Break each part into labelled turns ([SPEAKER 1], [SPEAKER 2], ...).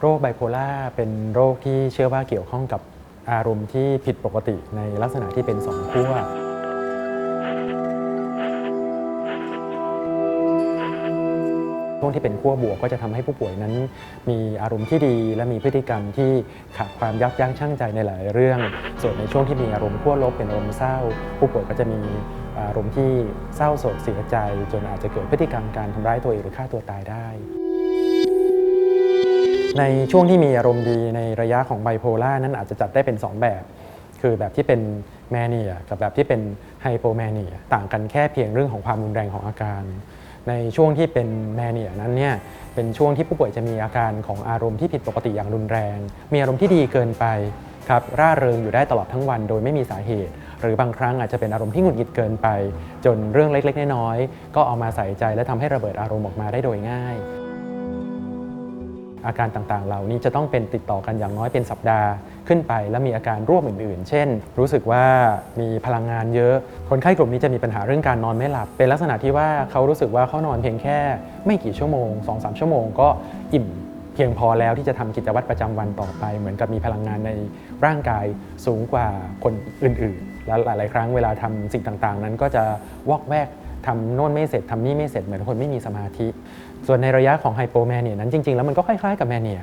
[SPEAKER 1] โรคไบโพล่าเป็นโรคที่เชื่อว่าเกี่ยวข้องกับอารมณ์ที่ผิดปกติในลักษณะที่เป็นสองขั้วช่วงที่เป็นขั้วบวกก็จะทำให้ผู้ป่วยนั้น มีอารมณ์ที่ดีและมีพฤติกรรมที่ขาดความยับยั้งชั่งใจในหลายเรื่อง ส่วนในช่วงที่มีอารมณ์ขั้วลบเป็นอารมณ์เศร้า ผู้ป่วยก็จะมีอารมณ์ที่เศร้าโศกเสียใจ จนอาจจะเกิดพฤติกรรมการทำร้ายตัวเองหรือฆ่าตัวตายได้ ในช่วงที่มีอารมณ์ดีในระยะของไบโพล่านั้นอาจจะจัดได้เป็น 2 แบบ คือแบบที่เป็นแมเนียกับแบบที่เป็นไฮโปแมเนียต่างกันแค่เพียงเรื่องของความรุนแรงของอาการ ในช่วงที่เป็นแมเนียนั้นเนี่ยเป็นช่วงที่ผู้ป่วยจะมีอาการของอารมณ์ที่ผิดปกติอย่างรุนแรง มีอารมณ์ที่ดีเกินไปครับร่าเริงอยู่ได้ตลอดทั้งวันโดยไม่มีสาเหตุ หรือบางครั้งอาจจะเป็นอารมณ์ที่หงุดหงิดเกินไป จนเรื่องเล็กๆน้อยๆก็เอามาใส่ใจและทำให้ระเบิดอารมณ์ออกมาได้โดยง่าย อาการต่างๆ เหล่านี้จะต้องเป็นติดต่อกันอย่างน้อยเป็นสัปดาห์ขึ้นไป และมีอาการร่วมอื่นๆ เช่น รู้สึกว่ามีพลังงานเยอะ คนไข้กลุ่มนี้จะมีปัญหาเรื่องการนอนไม่หลับ เป็นลักษณะที่ว่าเขารู้สึกว่าเขานอนเพียงแค่ ไม่กี่ชั่วโมง 2-3 ชั่วโมงก็อิ่มเพียงพอแล้วที่จะทำกิจวัตรประจำวันต่อไป เหมือนกับมีพลังงานในร่างกายสูงกว่าคนอื่นๆ และหลาย ๆ ครั้งเวลาทำสิ่งต่างๆ นั้นก็จะวอกแวก ทำโน่นไม่เสร็จทำนี่ไม่เสร็จเหมือนคนไม่มีสมาธิ ส่วนในระยะของไฮโปแมเนียนั้นจริง ๆ แล้วมันก็คล้ายๆกับแมเนีย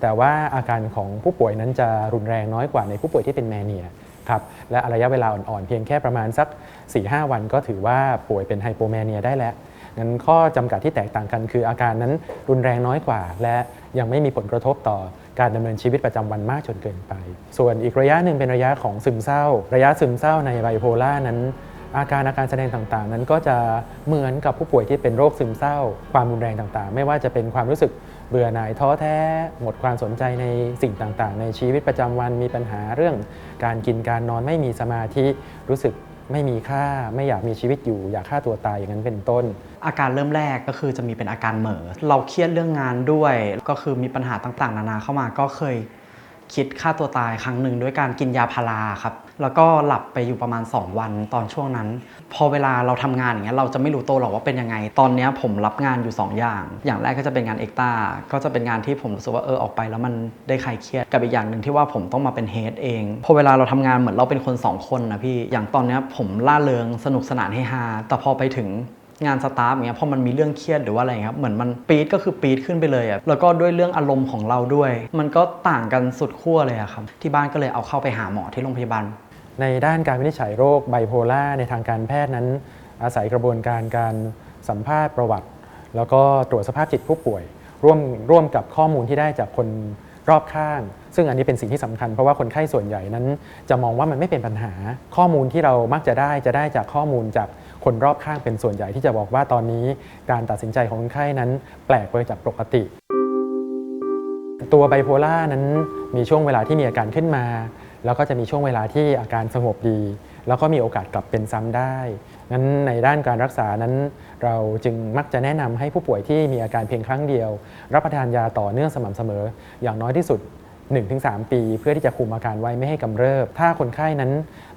[SPEAKER 1] แต่ว่าอาการของผู้ป่วยนั้นจะรุนแรงน้อยกว่าในผู้ป่วยที่เป็นแมเนียครับและระยะเวลาอ่อนๆ เพียงแค่ประมาณสัก 4-5 วันก็ถือว่าป่วยเป็นไฮโปแมเนียได้แล้วงั้นข้อจำกัดที่แตกต่างกันคืออาการนั้นรุนแรงน้อยกว่า และยังไม่มีผลกระทบต่อการดำเนินชีวิตประจำวันมากจนเกินไป ส่วนอีกระยะหนึ่งเป็นระยะของซึมเศร้า ระยะซึมเศร้าในไบโพล่านั้น อาการอาการแสดงต่างๆ นั้นก็จะเหมือนกับผู้ป่วยที่เป็นโรคซึมเศร้า ความรุนแรงต่างๆ ไม่ว่าจะเป็นความรู้สึกเบื่อหน่ายท้อแท้ หมดความสนใจในสิ่งต่างๆ ในชีวิตประจำวันมีปัญหาเรื่อง การกินการนอนไม่มีสมาธิรู้สึกไม่มีค่าไม่อยากมีชีวิตอยู่ อยากฆ่าตัวตายอย่างนั้นเป็นต้น
[SPEAKER 2] อาการเริ่มแรกก็คือจะมีเป็นอาการเหม่อเราเครียดเรื่องงานด้วย ก็คือมีปัญหาต่างๆ นานาเข้ามาก็เคย คิดฆ่าตัวตายครั้งหนึ่งด้วยการกินยาพาราครับ แล้วก็หลับไปอยู่ประมาณ 2 วันตอนช่วงนั้น พอเวลาเราทำงานอย่างเงี้ยเราจะไม่รู้ตัวหรอกว่าเป็นยังไง ตอนนี้ผมรับงานอยู่ 2 อย่าง อย่างแรกก็จะเป็นงานเอกตาก็จะเป็นงานที่ผมรู้สึกว่าเออออกไปแล้วมันได้คลายเครียด กับอีกอย่างหนึ่งที่ว่าผมต้องมาเป็นเฮดเอง พอเวลาเราทำงานเหมือนเราเป็นคนสองคนนะพี่ อย่างตอนนี้ผมล่าเริงสนุกสนานเฮฮา แต่พอไปถึง งานสตาฟอย่างเงี้ยพอมันมีเรื่องเครียดหรือว่าอะไรเงี้ยเหมือนมันปี๊ดก็คือปี๊ดขึ้นไปเลยอะแล้วก็ด้วยเรื่องอารมณ์ของเราด้วย มันก็ต่างกันสุดขั้วเลยอะครับที่บ้านก็เลยเอาเข้าไปหาหมอที่โรงพยาบาล
[SPEAKER 1] ในด้านการวินิจฉัยโรคไบโพล่าในทางการแพทย์นั้น อาศัยกระบวนการการสัมภาษณ์ประวัติ แล้วก็ตรวจสภาพจิตผู้ป่วย ร่วมร่วมกับข้อมูลที่ได้จากคนรอบข้าง ซึ่งอันนี้เป็นสิ่งที่สำคัญเพราะว่าคนไข้ส่วนใหญ่นั้น จะมองว่ามันไม่เป็นปัญหาข้อมูลที่เรามักจะได้จะได้จากข้อมูลจาก คนรอบข้างเป็นส่วนใหญ่ที่จะบอกว่าตอนนี้การตัดสินใจของคนไข้นั้นแปลกไปจากปกติ ตัวไบโพล่านั้นมีช่วงเวลาที่มีอาการขึ้นมา แล้วก็จะมีช่วงเวลาที่อาการสงบดี แล้วก็มีโอกาสกลับเป็นซ้ำได้งั้นในด้านการรักษานั้น เราจึงมักจะแนะนำให้ผู้ป่วยที่มีอาการเพียงครั้งเดียว รับประทานยาต่อเนื่องสม่ำเสมอ อย่างน้อยที่สุด 1-3 ปี เพื่อที่จะคุมอาการไว้ไม่ให้กำเริบ ถ้าคนไข้นั้น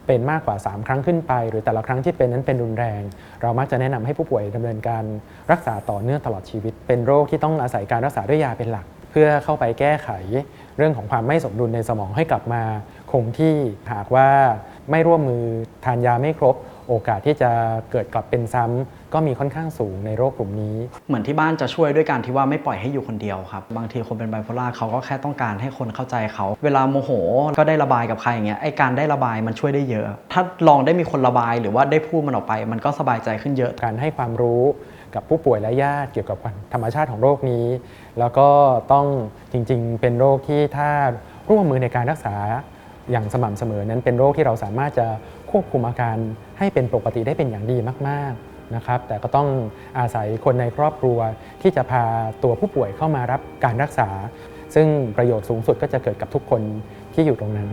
[SPEAKER 1] เป็นมากกว่า 3 ครั้งขึ้นไป หรือแต่ละครั้งที่เป็นนั้นเป็นรุนแรง เรามักจะแนะนำให้ผู้ป่วยดำเนินการรักษาต่อเนื่องตลอดชีวิต เป็นโรคที่ต้องอาศัยการรักษาด้วยยาเป็นหลัก เพื่อเข้าไปแก้ไข เรื่องของความไม่สมดุลในสมองให้กลับมา คงที่หากว่าไม่ร่วมมือทานยาไม่ครบ โอกาสที่จะเกิดกลับเป็นซ้ำก็มีค่อนข้างสูงในโรคกลุ่มนี้
[SPEAKER 2] เหมือนที่บ้านจะช่วยด้วยการที่ว่าไม่ปล่อยให้อยู่คนเดียวครับ บางทีคนเป็นไบโพล่าเขาก็แค่ต้องการให้คนเข้าใจเขา เวลาโมโหก็ได้ระบายกับใครอย่างเงี้ยไอการได้ระบายมันช่วยได้เยอะ ถ้าลองได้มีคนระบายหรือว่าได้พูดมันออกไป มันก็สบายใจขึ้นเยอะ
[SPEAKER 1] การให้ความรู้กับผู้ป่วยและญาติเกี่ยวกับธรรมชาติของโรคนี้ แล้วก็ต้องจริงๆ เป็นโรคที่ถ้าร่วมมือในการรักษาอย่างสม่ำเสมอนั้นเป็นโรคที่เราสามารถจะ ควบคุมอาการให้เป็นปกติได้เป็นอย่างดีมากๆนะครับแต่ก็ต้องอาศัยคนในครอบครัวที่จะพาตัวผู้ป่วยเข้ามารับการรักษา ซึ่งประโยชน์สูงสุดก็จะเกิดกับทุกคนที่อยู่ตรงนั้น